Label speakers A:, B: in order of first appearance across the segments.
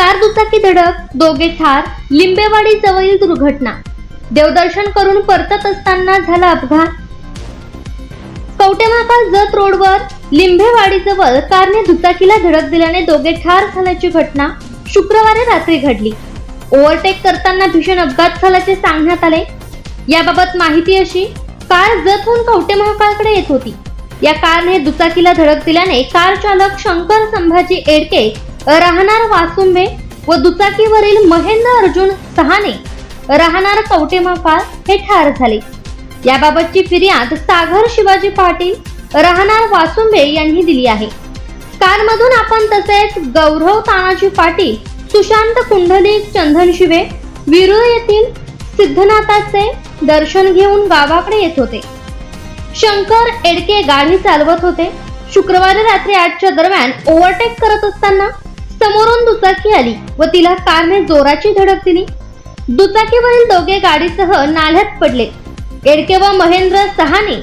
A: Car दुचाकी धडक दोघे ठार लिंबेवाडी जवळील दुर्घटना. देवदर्शन करून परतत असताना झाला अपघात. कवटेमाका जत रोडवर लिंबेवाडीजवळ कारने दुचाकीला धडक दिल्याने दोघे ठार झाल्याची घटना शुक्रवारी रात्री घडली. ओव्हरटेक करताना भीषण अपघात झाल्याचे सांगण्यात आले. याबाबत माहिती अशी कार जतहून कवटे महाकाळकडे येत होती. या कारने दुचाकीला धडक दिल्याने कार चालक शंकर संभाजी एडके राहणार वासुंबे व दुचाकीवरील महेंद्र अर्जुन सहाने राहणार कवटे हे ठार झाले. याबाबतची फिर्याद सागर शिवाजी पाटील राहणार वासुंबे यांनी दिली आहे. कारमधून आपण तसेच गौरव तानाजी पाटील सुशांत कुंडलिक चंदन शिवे विरुळ येथील सिद्धनाथाचे दर्शन घेऊन गावाकडे येत होते. शंकर एडके गाडी चालवत होते. शुक्रवारी रात्री आठच्या दरम्यान ओव्हरटेक करत असताना समोरून दुचाकी आली व तिला कारने जोराची धडक दिली. दुचाकीवरील दोघे गाडीसह नाल्यात पडले. एडके व महेंद्र सहाने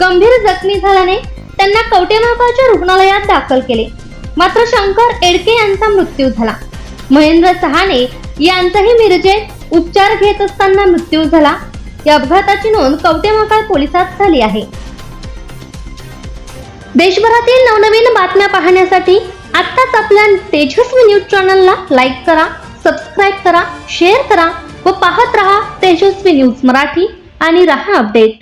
A: गंभीर जखमी झाल्याने त्यांना कवटेमाकाच्या रुग्णालयात दाखल केले. मात्र शंकर एडके यांचा मृत्यू झाला. महेंद्र सहाने यांचाही मिरजेत उपचार घेत असताना मृत्यू झाला. या अपघाताची नोंद कवटेमाकाळ पोलिसात झाली आहे. देशभरातील नवनवीन बातम्या पाहण्यासाठी आत्ताच आपल्या तेजस्वी न्यूज चॅनलला लाईक करा सबस्क्राईब करा शेअर करा व पाहत रहा तेजस्वी न्यूज मराठी आणि रहा अपडेट.